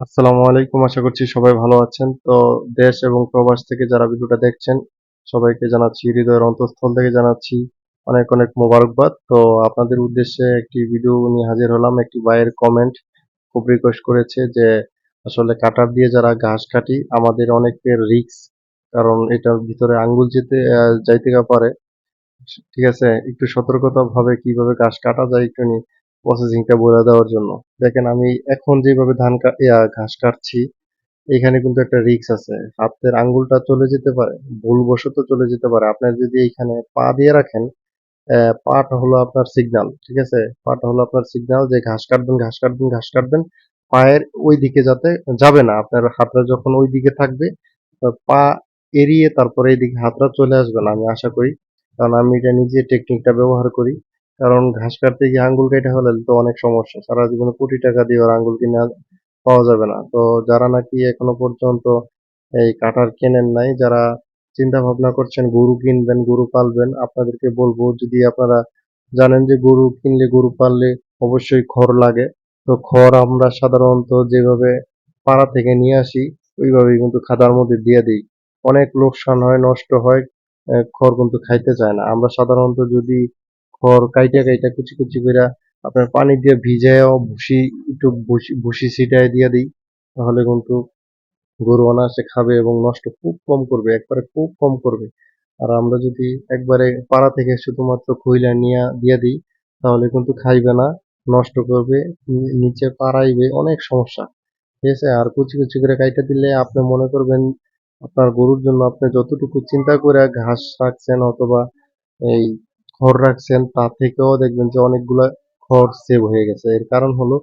আসসালামু আলাইকুম, আশা করছি সবাই ভালো আছেন। তো দেশ এবং প্রবাস থেকে যারা ভিডিওটা দেখছেন, সবাইকে জানাচ্ছি, হৃদয়ের অন্তঃস্থল থেকে জানাচ্ছি অনেক অনেক মোবারকবাদ। তো আপনাদের উদ্দেশ্যে একটি ভিডিও নিয়ে হাজির হলাম। একটি ভাইয়ের কমেন্ট খুব রিকোয়েস্ট করেছে যে, আসলে কাটার দিয়ে যারা ঘাস কাটি, আমাদের অনেকের রিস্ক কারণ এটার ভিতরে আঙ্গুল যেতে যাইতে পারে। ঠিক আছে? একটু সতর্কতা ভাবে কীভাবে ঘাস কাটা যায় একটু প্রসেসিংটা বলে দেওয়ার জন্য। দেখেন, আমি এখন যেভাবে ধান ঘাস কাটছি, এখানে কিন্তু একটা রিস্ক আছে। হাতের আঙ্গুলটা চলে যেতে পারে, ভুলবশত চলে যেতে পারে। আপনার যদি এখানে পা দিয়ে রাখেন পাটা হলো আপনার সিগনাল ঠিক আছে? পাটা হলো আপনার সিগনাল যে ঘাস কাটবেন ঘাস কাটবেন ঘাস কাটবেন, পায়ের ওই দিকে যাতে যাবে না। আপনার হাতটা যখন ওই দিকে থাকবে পা এড়িয়ে তারপরে এইদিকে হাতটা চলে আসবে না, আমি আশা করি। কারণ আমি এটা নিজে টেকনিকটা ব্যবহার করি। কারণ ঘাস কাটতে গিয়ে আঙ্গুল কেটে হলে তো অনেক সমস্যা। সারা জীবনে কোটি টাকা দিয়ে ওর আঙ্গুল কিনে পাওয়া যাবে না। তো যারা নাকি এখনও পর্যন্ত এই কাটার কেনেন নাই, যারা চিন্তা ভাবনা করছেন গরু কিনবেন, গরু পালবেন, আপনাদেরকে বলব, যদি আপনারা জানেন যে গরু কিনলে গরু পাললে অবশ্যই খড় লাগে, তো খড় আমরা সাধারণত যেভাবে পাড়া থেকে নিয়ে আসি, ওইভাবেই কিন্তু খাদার মধ্যে দিয়ে দিই। অনেক লোকসান হয়, নষ্ট হয় খড় কিন্তু খাইতে চায় না। আমরা সাধারণত যদি খড় কাইটা কাইটা কুচি কুচি করে আপনার পানি দিয়ে ভিজায়ও ভুসি, একটু ভুসি ভুসি ছিটায় দিয়ে দিই, তাহলে কিন্তু গরু অনায়াসে খাবে এবং নষ্ট খুব কম করবে, একবারে খুব কম করবে। আর আমরা যদি একবারে পাড়া থেকে শুধুমাত্র খইলা নিয়ে দিয়ে দিই, তাহলে কিন্তু খাইবে না, নষ্ট করবে, নিচে পাড়াইবে, অনেক সমস্যা। ঠিক আছে? আর কুচি কুচি করে কাইটা দিলে আপনি মনে করবেন আপনার গরুর জন্য আপনি যতটুকু চিন্তা করে ঘাস রাখছেন অথবা এই খড় রাখছেন, তা থেকেও দেখবেন যে অনেকগুলা খড় সেভ হয়ে গেছে। এর কারণ হলো,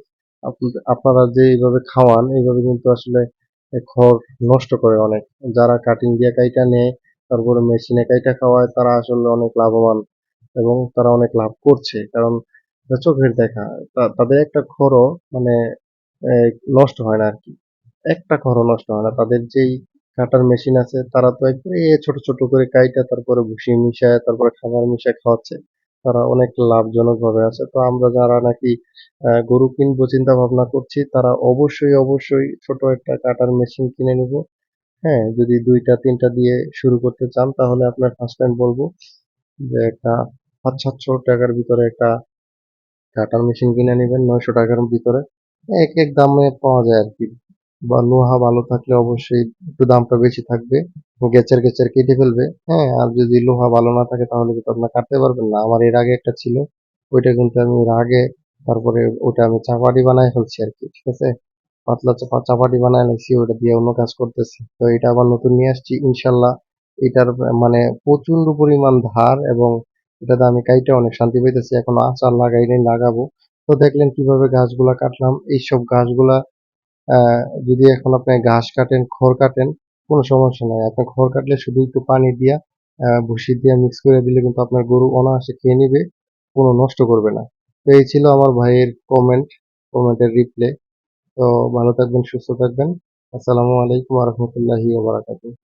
আপনি- আপনারা যে এইভাবে খাওয়ান, এইভাবে কিন্তু আসলে খড় নষ্ট করে অনেক। যারা কাটিং দিয়ে কাইটা নেয়, তারপরে মেশিনে কাইটা খাওয়ায়, তারা আসলে অনেক লাভবান এবং তারা অনেক লাভ করছে। কারণ চোখের দেখা তাদের একটা খড়ও মানে নষ্ট হয় না আর কি একটা খড়ও নষ্ট হয় না। তাদের যেই কাটার মেশিন আছে, তারা তো একবারে ছোট ছোট করে কাইটা, তারপরে ভুসি মিশায়, তারপরে খাবার মিশায় খাওয়াচ্ছে। তারা অনেক লাভজনক ভাবে আছে। তো আমরা যারা নাকি গরু কিনবো চিন্তা ভাবনা করছি, তারা অবশ্যই অবশ্যই ছোট একটা কাটার মেশিন কিনে নিব। হ্যাঁ যদি দুইটা, তিনটা দিয়ে শুরু করতে চান, তাহলে আপনার ফার্স্ট টাইম বলব যে একটা পাঁচ, সাতশো টাকার ভিতরে একটা কাটার মেশিন কিনে নেবেন, নয়শো টাকার ভিতরে। এক এক দামে পাওয়া যায় আর কি। বা লোহা ভালো থাকলে অবশ্যই একটু দামটা বেশি থাকবে গেচার গেচার কেটে ফেলবে। হ্যাঁ আর যদি লোহা ভালো না থাকে তাহলে কিন্তু আপনার কাটতে পারবেন না। আমার এর আগে একটা ছিল, ওইটা কিন্তু আমি এর আগে, তারপরে ওটা আমি চাপাটি বানাই ফেলছি আর কি, ঠিক আছে? পাতলা চাপা, চাপাটি বানাই ফেলছি ওটা দিয়ে অন্য কাজ করতেছি। তো এটা আবার নতুন নিয়ে আসছি, ইনশাল্লাহ এটার মানে প্রচণ্ড পরিমাণ ধার এবং এটাতে আমি কাইটে অনেক শান্তি পেতেছি এখন আচার লাগাই লাগাবো। তো দেখলেন কীভাবে গাছগুলা কাটলাম। এইসব গাছগুলা যদি এখন আপনি ঘাস কাটেন, খড় কাটেন, কোনো সমস্যা নাই। আপনি খড় কাটলে শুধু একটু পানি দিয়া ভুসি দিয়ে মিক্স করে দিলে কিন্তু আপনার গরু অনায়াসে খেয়ে নেবে, কোনো নষ্ট করবে না। তো এই ছিল আমার ভাইয়ের কমেন্ট কমেন্টের রিপ্লে তো ভালো থাকবেন, সুস্থ থাকবেন। আসসালামু আলাইকুম রহমতুল্লাহি ওয়া বারাকাতুহু।